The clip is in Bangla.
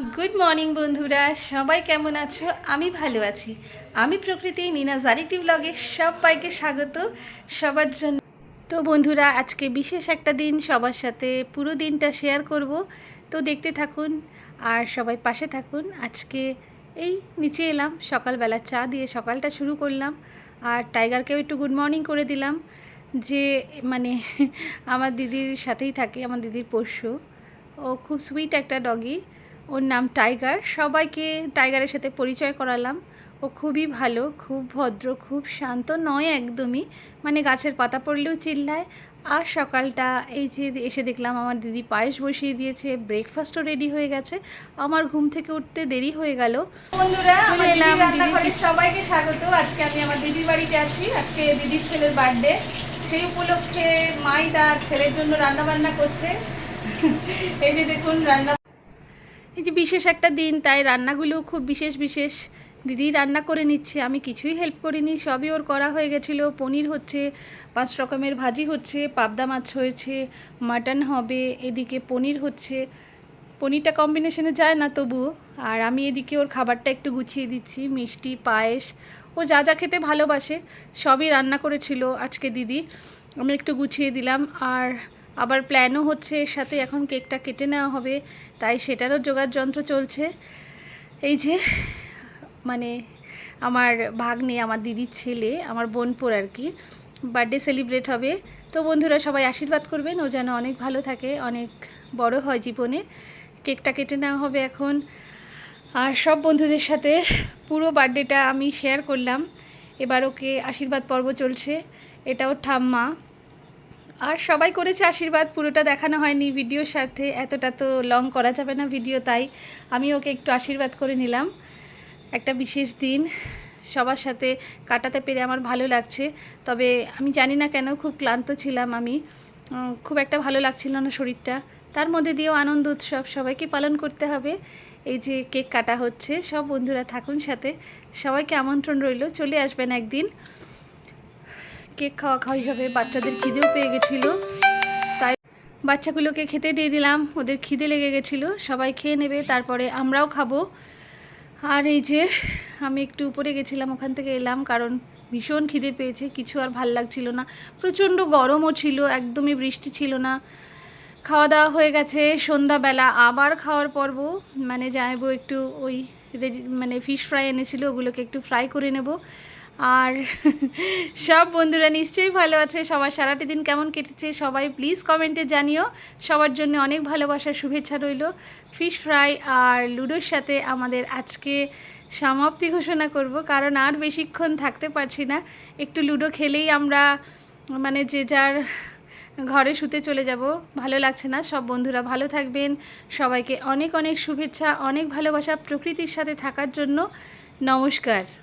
গুড মর্নিং বন্ধুরা। সবাই কেমন আছো? আমি ভালো আছি। আমি প্রকৃতি, নিনা জারিটি ব্লগে সবাইকে স্বাগত। সবার জন্য তো বন্ধুরা, আজকে বিশেষ একটা দিন। সবার সাথে পুরো দিনটা শেয়ার করব। তো দেখতে থাকুন আর সবাই পাশে থাকুন। আজকে এই নিচে এলাম। সকালবেলা চা দিয়ে সকালটা শুরু করলাম। আর টাইগারকেও একটু গুড মর্নিং করে দিলাম যে মানে আমার দিদির সাথেই থাকে। আমার দিদির পোষ্য ও খুব সুইট একটা ডগি ওর নাম টাইগার। সবাইকে টাইগারের সাথে পরিচয় করালাম। ও খুবই ভালো খুব ভদ্র খুব শান্ত নয় একদমই। মানে গাছের পাতা পড়লেও চিল্লায়। আর সকালটা এই যে এসে দেখলাম আমার দিদি পায়েস বসিয়ে দিয়েছে ব্রেকফাস্টও রেডি হয়ে গেছে। আমার ঘুম থেকে উঠতে দেরি হয়ে গেল। বন্ধুরা সবাইকে স্বাগত। আজকে আমি আমার দিদির বাড়িতে আছি। আজকে দিদির ছেলের বার্থডে সেই উপলক্ষে মাই তার ছেলের জন্য রান্না বান্না করছে। এই যে দেখুন রান্না এই যে বিশেষ একটা দিন, তাই রান্নাগুলো খুব বিশেষ বিশেষ। দিদি রান্না করে নিচ্ছে, আমি কিছুই হেল্প করিনি, সবই ওর করা হয়ে গেছিল, পনির হচ্ছে, পাঁচ রকমের ভাজি হচ্ছে, পাবদা মাছ হয়েছে, মাটন হবে, এদিকে পনির হচ্ছে। পনিরটা কম্বিনেশনে যায় না তবুও আর আমি এদিকে ওর খাবারটা একটু গুছিয়ে দিচ্ছি, মিষ্টি, পায়েস, ও যা যা খেতে ভালোবাসে, সবই রান্না করেছিল আজকে দিদি, আমি একটু গুছিয়ে দিলাম। আর আবার প্ল্যানও হচ্ছে এর সাথে এখন কেকটা কেটে নেওয়া হবে, তাই সেটারও জোগাড় যন্ত্র চলছে। এই যে মানে আমার ভাগ্নে, আমার দিদির ছেলে, আমার বোনপুর আর কি বার্থডে সেলিব্রেট হবে। তো বন্ধুরা, সবাই আশীর্বাদ করবেন, ও যেন অনেক ভালো থাকে, অনেক বড় হয় জীবনে। কেকটা কেটে নেওয়া হবে এখন। আর সব বন্ধুদের সাথে পুরো বার্থডেটা আমি শেয়ার করলাম। এবার ওকে আশীর্বাদ পর্ব চলছে। এটাও ঠাম্মা। আর সবাই করেছে আশীর্বাদ, পুরোটা দেখানো হয়নি ভিডিওর সাথে, এতটা তো লং করা যাবে না ভিডিও তাই আমি ওকে একটু আশীর্বাদ করে নিলাম। একটা বিশেষ দিন, সবার সাথে কাটাতে পেরে আমার ভালো লাগছে, তবে আমি জানি না কেন খুব ক্লান্ত ছিলাম আমি। খুব একটা ভালো লাগছিল না শরীরটা। তার মধ্যে দিয়েও আনন্দ উৎসব সবাইকে পালন করতে হবে। এই যে কেক কাটা হচ্ছে, সব বন্ধুরা থাকুন সাথে। সবাইকে আমন্ত্রণ রইল, চলে আসবেন একদিন। কেক খাওয়া খাওয়াই হবে বাচ্চাদের খিদেও পেয়ে গেছিল। তাই বাচ্চাগুলোকে খেতে দিয়ে দিলাম। ওদের খিদে লেগে গেছিল। সবাই খেয়ে নেবে, তারপরে আমরাও খাব। আর এই যে, আমি একটু উপরে গেছিলাম, ওখান থেকে এলাম কারণ ভীষণ খিদে পেয়েছে, কিছু আর ভালো লাগছিল না। প্রচণ্ড গরমও ছিল, একদমই বৃষ্টি ছিল না। খাওয়া দাওয়া হয়ে গেছে, সন্ধ্যাবেলা আবার খাওয়ার পর্ব। মানে যাইবো একটু ওই মানে ফিশ ফ্রাই এনেছিল, ওগুলোকে একটু ফ্রাই করে নেব। আর সব বন্ধুরা নিশ্চয়ই ভালো আছে, সবার সারাটি দিন কেমন কেটেছে সবাই প্লিজ কমেন্টে জানিও। সবার জন্য অনেক ভালোবাসার শুভেচ্ছা রইল। ফিশ ফ্রাই আর লুডোর সাথে আমাদের আজকে সমাপ্তি ঘোষণা করব, কারণ আর বেশিক্ষণ থাকতে পারছি না। একটু লুডো খেলেই আমরা মানে যে যার ঘরে শুতে চলে যাব, ভালো লাগছে না। সব বন্ধুরা ভালো থাকবেন। সবাইকে অনেক অনেক শুভেচ্ছা, অনেক ভালোবাসা প্রকৃতির সাথে থাকার জন্য। নমস্কার।